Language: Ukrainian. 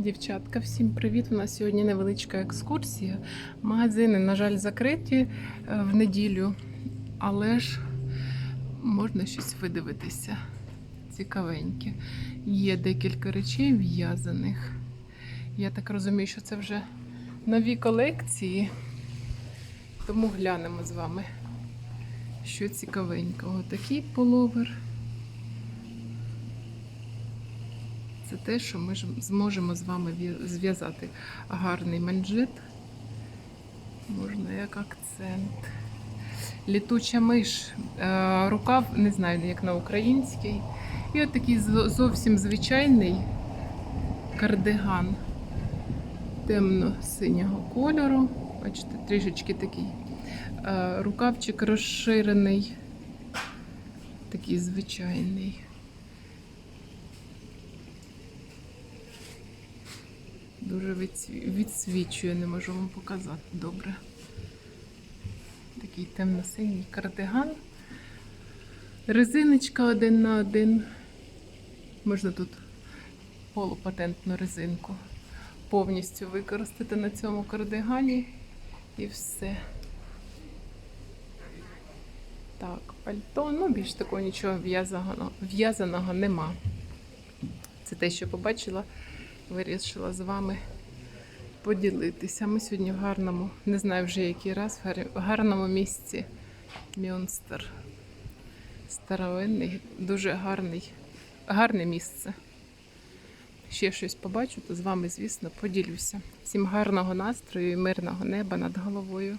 Дівчатка, всім привіт! У нас сьогодні невеличка екскурсія. Магазини, на жаль, закриті е, в неділю, але ж можна щось видивитися. Цікавеньке. Є декілька речей в'язаних. Я так розумію, що це вже нові колекції. Тому глянемо з вами, що цікавенького. Такий половер. Це те, що ми зможемо з вами зв'язати гарний манжет. Можна як акцент. Літуча миш. Е, Рукав, не знаю, як на український. І от такий зовсім звичайний кардиган темно-синього кольору. Бачите, трішечки такий. Е, Рукавчик розширений, такий звичайний. Дуже відсвічує, не можу вам показати добре. Такий темно-синій кардиган. Резиночка один на один. Можна тут полупатентну резинку повністю використати на цьому кардигані і все. Так, пальто, ну більш такого нічого в'язаного, в'язаного нема. Це те, що побачила, вирішила з вами поділитися. Ми сьогодні в гарному, не знаю вже який раз, в гарному місці Мюнстер. Старовинний, дуже гарний, гарне місце. Ще щось побачу, то з вами, звісно, поділюся. Всім гарного настрою і мирного неба над головою.